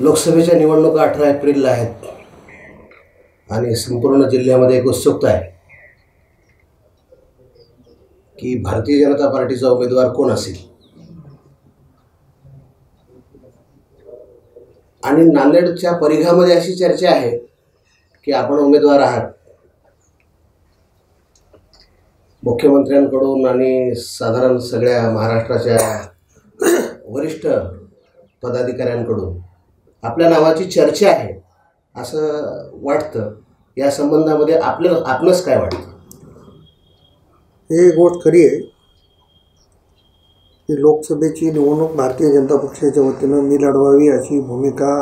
लोकसभेच्या निवडणुका अठरा एप्रिलला आहेत. आणि संपूर्ण जिल्ह्यामध्ये एक उत्सुकता आहे. की भारतीय जनता पार्टीचा उमेदवार कोण असेल? आणि नांदेडच्या परिघामध्ये अशी चर्चा आहे की आपण उमेदवार आहात. मुख्यमंत्र्यांकडून आणि साधारण सगळ्या महाराष्ट्राच्या वरिष्ठ पदाधिकाऱ्यांकडून आपल्या नावाची चर्चा आहे असं वाटतं. या संबंधामध्ये आपलं आपलंच काय वाटतं? ही गोष्ट खरी आहे की लोकसभेची निवडणूक भारतीय जनता पक्षाच्या वतीनं मी लढवावी अशी भूमिका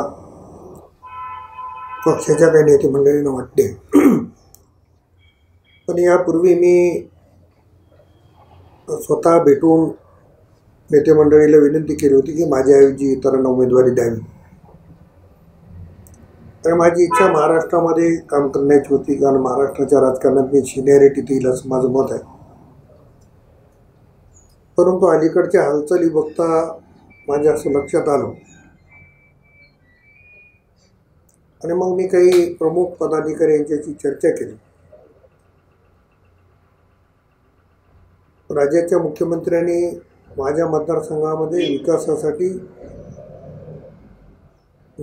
पक्षाच्या काही नेते मंडळींना वाटते. पण यापूर्वी मी स्वतः भेटून नेते मंडळीला विनंती केली होती की माझ्याऐवजी इतरांना उमेदवारी द्यावी. तर माझी इच्छा महाराष्ट्रामध्ये काम करण्याची होती कारण महाराष्ट्राच्या राजकारणात मी सिनियरिटी देईल असं माझं मत आहे. परंतु अलीकडच्या हालचाली बघता माझ्या असं लक्षात आलं. आणि मग मी काही प्रमुख पदाधिकारी यांच्याशी चर्चा केली. राज्याच्या मुख्यमंत्र्यांनी माझ्या मतदारसंघामध्ये विकासासाठी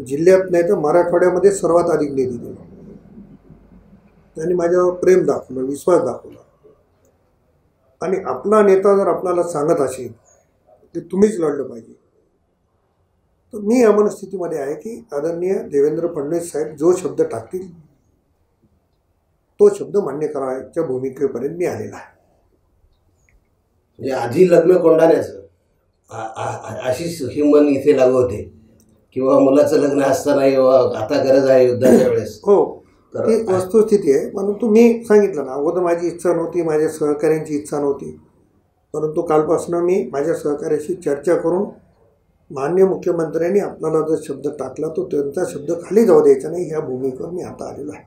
जिल्ह्यात नाही तर मराठवाड्यामध्ये सर्वात अधिक निधी दिला. त्यांनी माझ्यावर प्रेम दाखवलं विश्वास दाखवला. आणि आपला नेता जर आपल्याला सांगत असेल की तुम्हीच लढलं पाहिजे तर मी या मनस्थितीमध्ये आहे की आदरणीय देवेंद्र फडणवीस साहेब जो शब्द टाकतील तो शब्द मान्य करायच्या भूमिकेपर्यंत मी आलेला आहे. म्हणजे आधी लग्न कोंडाण्याचं आ- अशीच ही मन इथे लागू होते. किंवा मुलाचं लग्न असताना आता गरज आहे युद्धाच्या वेळेस. हो तर ती वस्तुस्थिती आहे. परंतु मी सांगितलं ना अगोदर माझी इच्छा नव्हती माझ्या सहकाऱ्यांची इच्छा नव्हती. परंतु कालपासून मी माझ्या सहकार्याशी चर्चा करून मान्य मुख्यमंत्र्यांनी आपल्याला जो शब्द टाकला तो त्यांचा शब्द खाली जाऊ द्यायचा नाही ह्या भूमिकेवर मी आता आलेलो आहे.